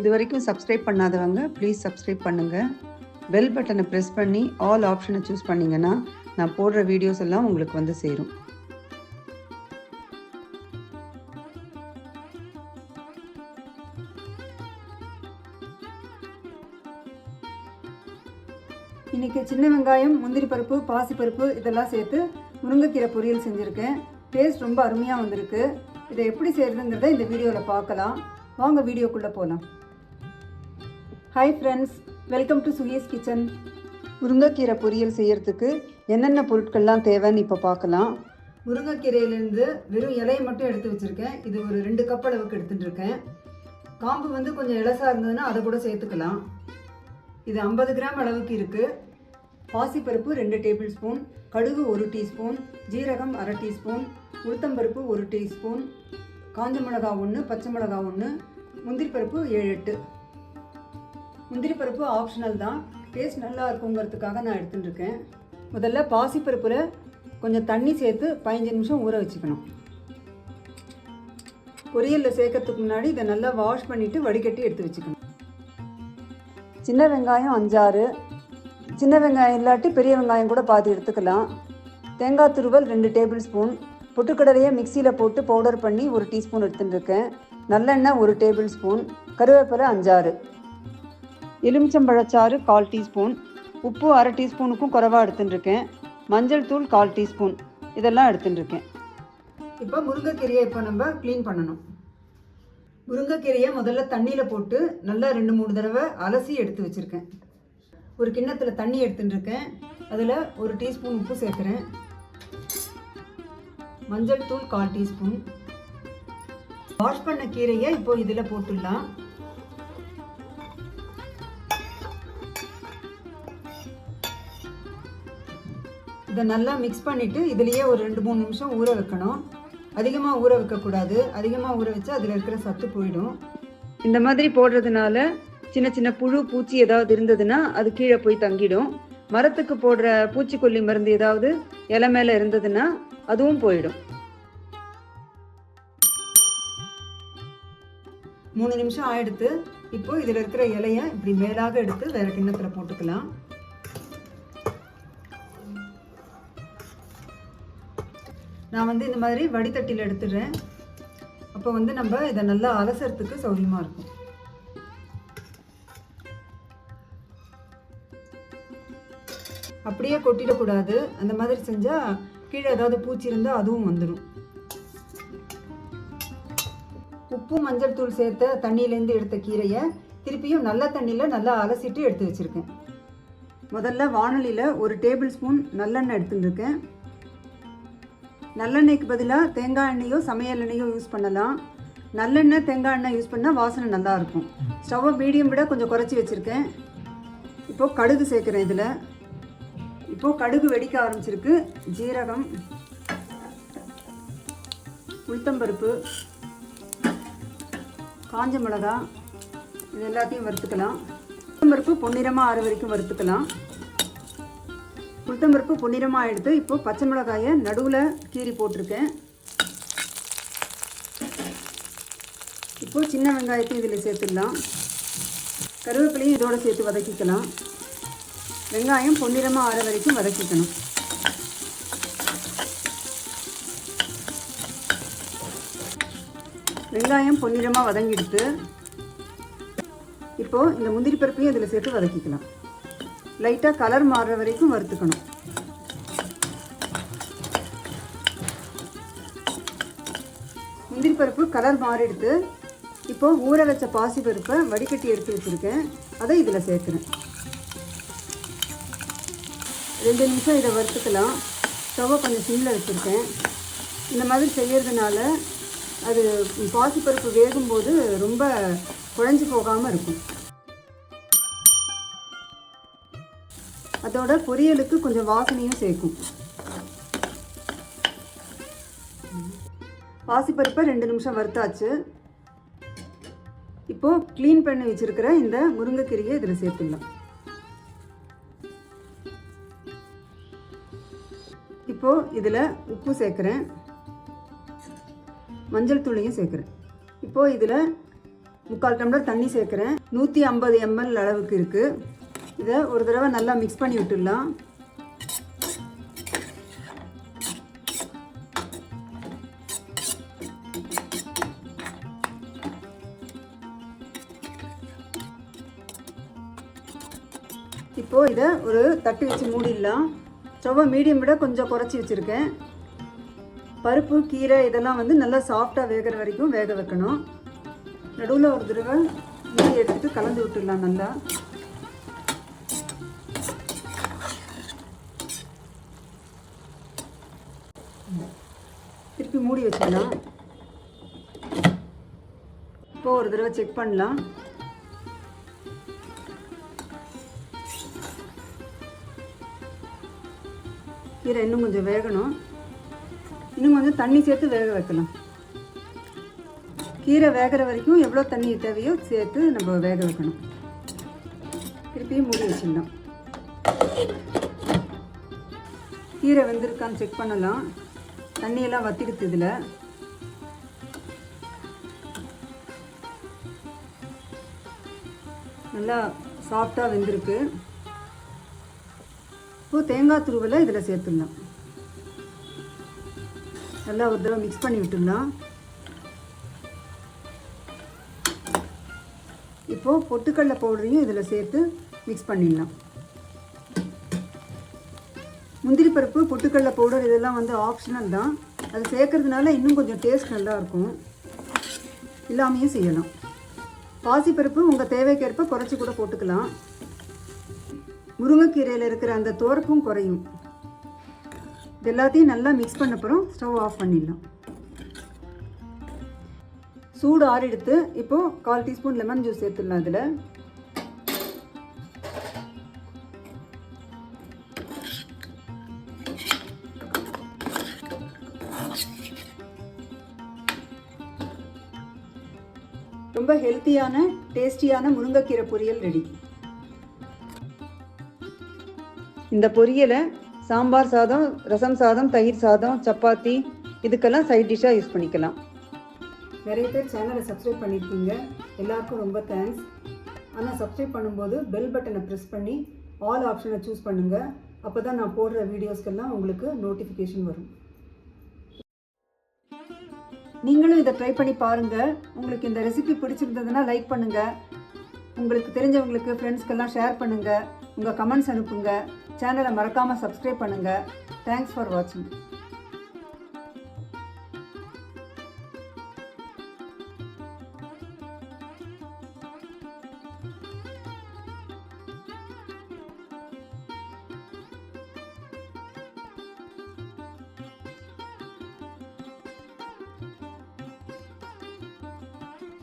இது வரைக்கும் சப்ஸ்கிரைப் பண்ணாதவங்க ப்ளீஸ் சப்ஸ்கிரைப் பண்ணுங்கள் பெல் பட்டனை ப்ரெஸ் பண்ணி ஆல் ஆப்ஷனை சூஸ் பண்ணிங்கன்னா நான் போடுற வீடியோஸ் எல்லாம் உங்களுக்கு வந்து சேரும். இன்றைக்கி சின்ன வெங்காயம் முந்திரி பருப்பு பாசிப்பருப்பு இதெல்லாம் சேர்த்து முருங்கைக்கீரை பொரியல் செஞ்சுருக்கேன். டேஸ்ட் ரொம்ப அருமையாக வந்திருக்கு. இதை எப்படி செய்கிறதுங்கிறத இந்த வீடியோவில் பார்க்கலாம். வாங்க வீடியோக்குள்ளே போகலாம் hi friends welcome to Sukis kitchen முருங்கைக்கீரை பொரியல் செய்கிறதுக்கு என்னென்ன பொருட்கள்லாம் தேவைன்னு இப்போ பார்க்கலாம். முருங்கைக்கீரையிலேருந்து வெறும் இலையை மட்டும் எடுத்து வச்சுருக்கேன். இது ஒரு ரெண்டு கப் அளவுக்கு எடுத்துட்டுருக்கேன் காம்பு வந்து கொஞ்சம் இலசா இருந்ததுன்னா அதை கூட சேர்த்துக்கலாம். இது ஐம்பது கிராம் அளவுக்கு இருக்குது பாசிப்பருப்பு ரெண்டு டேபிள் ஸ்பூன் கடுகு ஒரு டீஸ்பூன் ஜீரகம் அரை டீஸ்பூன் உளுத்தம்பருப்பு ஒரு டீஸ்பூன் காஞ்ச மிளகா ஒன்று பச்சை மிளகா ஒன்று முந்திரி பருப்பு ஏழு எட்டு. முந்திரி பருப்பு ஆப்ஷனல் தான். டேஸ்ட் நல்லா இருக்குங்கிறதுக்காக நான் எடுத்துட்டுருக்கேன். முதல்ல பாசிப்பருப்பில் கொஞ்சம் தண்ணி சேர்த்து பதினஞ்சு நிமிஷம் ஊற வச்சுக்கணும். பொரியலில் சேர்க்கறதுக்கு முன்னாடி இதை நல்லா வாஷ் பண்ணிவிட்டு வடிகட்டி எடுத்து வச்சுக்கணும். சின்ன வெங்காயம் அஞ்சாறு. சின்ன வெங்காயம் இல்லாட்டி பெரிய வெங்காயம் கூட பார்த்து எடுத்துக்கலாம். தேங்காய் துருவல் ரெண்டு டேபிள் ஸ்பூன் பொட்டுக்கடலையை மிக்சியில் போட்டு பவுடர் பண்ணி ஒரு டீஸ்பூன் எடுத்துட்டுருக்கேன். நல்லெண்ணெய் ஒரு டேபிள் ஸ்பூன் கருவேப்பிலை அஞ்சாறு. எலுமிச்சம்பழச்சாறு கால் டீஸ்பூன். உப்பு அரை டீஸ்பூனுக்கும் குறைவாக எடுத்துட்டுருக்கேன். மஞ்சள் தூள் கால் டீஸ்பூன். இதெல்லாம் எடுத்துட்டுருக்கேன். இப்போ முருங்கைக்கீரையை இப்போ நம்ம க்ளீன் பண்ணணும். முருங்கைக்கீரையை முதல்ல தண்ணியில் போட்டு நல்லா ரெண்டு மூணு தடவை அலசி எடுத்து வச்சுருக்கேன். ஒரு கிண்ணத்தில் தண்ணி எடுத்துட்டுருக்கேன். அதில் ஒரு டீஸ்பூன் உப்பு சேர்க்குறேன். மஞ்சள் தூள் கால் டீஸ்பூன். வாஷ் பண்ண கீரையை இப்போ இதில் போட்டுடலாம். இதை நல்லா மிக்ஸ் பண்ணிவிட்டு இதுலேயே ஒரு ரெண்டு மூணு நிமிஷம் ஊற வைக்கணும். அதிகமாக ஊற வைக்கக்கூடாது. அதிகமாக ஊற வச்சா அதில் இருக்கிற சத்து போயிடும். இந்த மாதிரி போடுறதுனால சின்ன சின்ன புழு பூச்சி ஏதாவது இருந்ததுன்னா அது கீழே போய் தங்கிடும். மரத்துக்கு போடுற பூச்சிக்கொல்லி மருந்து ஏதாவது இலை மேலே இருந்ததுன்னா அதுவும் போயிடும். மூணு நிமிஷம் ஆயிடுத்து. இப்போ இதில் இருக்கிற இலையை இப்படி மேலாக எடுத்து வேற கிண்ணத்தில் போட்டுக்கலாம். நான் வந்து இந்த மாதிரி வடித்தட்டில் எடுத்துடுறேன். அப்போ வந்து நம்ம இதை நல்லா அலசறதுக்கு சௌரியமாக இருக்கும். அப்படியே கொட்டிடக்கூடாது அந்த மாதிரி செஞ்சால் கீழே ஏதாவது பூச்சி இருந்தால் அதுவும் வந்துடும் உப்பு மஞ்சள் தூள் சேர்த்த தண்ணியிலேருந்து எடுத்த கீரையை திருப்பியும் நல்ல தண்ணியில் நல்லா அலசிட்டு எடுத்து வச்சுருக்கேன். முதல்ல வானொலியில் ஒரு டேபிள் ஸ்பூன் நல்லெண்ணெய் எடுத்துட்டுருக்கேன். நல்லெண்ணெய்க்கு பதிலாக தேங்காய் எண்ணெயோ சமையல் எண்ணெயோ யூஸ் பண்ணலாம். நல்லெண்ணெய் தேங்காய் எண்ணெய் யூஸ் பண்ணால் வாசனை நல்லா இருக்கும். ஸ்டவ்வை மீடியம் விட கொஞ்சம் குறைச்சி வச்சுருக்கேன். இப்போது கடுகு சேர்க்குறேன் இதில். இப்போது கடுகு வெடிக்க ஆரம்பிச்சிருக்கு. ஜீரகம் உளுத்தம்பருப்பு காஞ்ச மிளகா இது எல்லாத்தையும் வறுத்துக்கலாம். உளுத்தம்பருப்பு பொன்னிறமாக ஆறு வரைக்கும் வறுத்துக்கலாம். உளுத்தம்பருப்பு பொன்னிறமாக எடுத்து இப்போ பச்சை மிளகாயை நடுவில் கீறி போட்டிருக்கேன். இப்போ சின்ன வெங்காயத்தையும் இதில் சேர்த்துடலாம். கருவேப்பிலையும் இதோடு சேர்த்து வதக்கிக்கலாம். வெங்காயம் பொன்னிறமாக ஆற வரைக்கும் வதக்கிக்கணும். வெங்காயம் பொன்னிறமாக வதங்கிடுத்து இப்போது இந்த முந்திரி பருப்பையும் இதில் சேர்த்து வதக்கிக்கலாம். லைட்டாக கலர் மாறுற வரைக்கும் வறுத்துக்கணும். முந்திரி பருப்பு கலர் மாறிடுத்து இப்போ ஊற வச்ச பாசி பருப்பை வடிகட்டி எடுத்து வச்சுருக்கேன். அதை இதில் சேர்க்குறேன். ரெண்டு நிமிஷம் இதை வறுத்துக்கலாம். ஸ்டவ்வை கொஞ்சம் சிம்மில் வச்சுருக்கேன். இந்த மாதிரி செய்கிறதுனால அது பாசிப்பருப்பு வேகும்போது ரொம்ப குழஞ்சி போகாமல் இருக்கும். அதோட பொரியலுக்கு கொஞ்சம் வாசனையும் சேர்க்கும். பாசிப்பருப்பை ரெண்டு நிமிஷம் வறுத்தாச்சு. இப்போது க்ளீன் பண்ணி வச்சுருக்கிற இந்த முருங்கைக்கீரையை இதில் சேர்த்துடலாம். இப்போது இதில் உப்பு சேர்க்குறேன். மஞ்சள் தூளையும் சேர்க்குறேன். இப்போது இதில் முக்கால் டம்ளர் தண்ணி சேர்க்குறேன். நூற்றி ஐம்பது எம்எல் அளவுக்கு இருக்குது இதை ஒரு தடவை நல்லா மிக்ஸ் பண்ணி விட்டுடலாம். இப்போது இதை ஒரு தட்டு வச்சு மூடிடலாம். ஸ்டவ்வை மீடியம் விட கொஞ்சம் குறைச்சி வச்சுருக்கேன். பருப்பு கீரை இதெல்லாம் வந்து நல்லா சாஃப்டாக வேகிற வரைக்கும் வேக வைக்கணும். நடுவில் ஒரு தடவை மூடி எடுத்து கலந்து விட்டுடலாம் நல்லா. திருப்பி மூடி வச்சிடலாம் இப்போ ஒரு தடவை செக் பண்ணலாம். கீரை இன்னும் கொஞ்சம் வேகணும். இன்னும் கொஞ்சம் தண்ணி சேர்த்து வேக வைக்கலாம். கீரை வேகிற வரைக்கும் எவ்வளோ தண்ணி தேவையோ சேர்த்து நம்ம வேக வைக்கணும். திருப்பியும் மூடி வச்சிடலாம். கீரை வெந்திருக்கான்னு செக் பண்ணலாம். தண்ணியெல்லாம் வத்திடுத்து இதில். நல்லா சாஃப்டாக வெந்திருக்கு. இப்போது தேங்காய் துருவலை இதில் சேர்த்துடலாம். நல்லா ஒரு தடவை மிக்ஸ் பண்ணி விட்டுடலாம். இப்போது பொட்டுக்கடலை பவுடரையும் இதில் சேர்த்து மிக்ஸ் பண்ணிடலாம். முந்திரி பருப்பு பொட்டுக்கடலை பவுடர் இதெல்லாம் வந்து ஆப்ஷனல் தான். அது சேர்க்கறதுனால இன்னும் கொஞ்சம் டேஸ்ட் நல்லா இருக்கும் இல்லாமையும் செய்யலாம். பாசிப்பருப்பு உங்கள் தேவைக்கேற்ப குறைச்சி கூட போட்டுக்கலாம். முருங்கைக்கீரையில் இருக்கிற அந்த துவரப்பும் குறையும். இது எல்லாத்தையும் நல்லா மிக்ஸ் பண்ண அப்புறம் ஸ்டவ் ஆஃப் பண்ணிடலாம். சூடு ஆறெடுத்து இப்போது கால் டீஸ்பூன் லெமன் ஜூஸ் சேர்த்துடலாம் அதில். ரொம்ப ஹெல்த்தியான டேஸ்டியான முருங்கைக்கீரை பொரியல் ரெடி இந்த பொரியலை சாம்பார் சாதம் ரசம் சாதம் தயிர் சாதம் சப்பாத்தி இதுக்கெல்லாம் சைட் டிஷ்ஷாக யூஸ் பண்ணிக்கலாம். நிறைய பேர் சேனலை சப்ஸ்கிரைப் பண்ணியிருக்கீங்க எல்லாருக்கும் ரொம்ப தேங்க்ஸ் ஆனால் சப்ஸ்கிரைப் பண்ணும்போது பெல் பட்டனை ப்ரெஸ் பண்ணி ஆல் ஆப்ஷனை சூஸ் பண்ணுங்கள் அப்போ தான் நான் போடுற வீடியோஸ்க்கெல்லாம் உங்களுக்கு நோட்டிஃபிகேஷன் வரும். நீங்களும் இதை ட்ரை பண்ணி பாருங்கள் உங்களுக்கு இந்த ரெசிபி பிடிச்சிருந்ததுன்னா லைக் பண்ணுங்கள் உங்களுக்கு தெரிஞ்சவங்களுக்கு ஃப்ரெண்ட்ஸ்க்கெல்லாம் ஷேர் பண்ணுங்கள் உங்கள் கமெண்ட்ஸ் அனுப்புங்க. சேனலை மறக்காமல் சப்ஸ்கிரைப் பண்ணுங்கள் தேங்க்ஸ் ஃபார் வாட்சிங்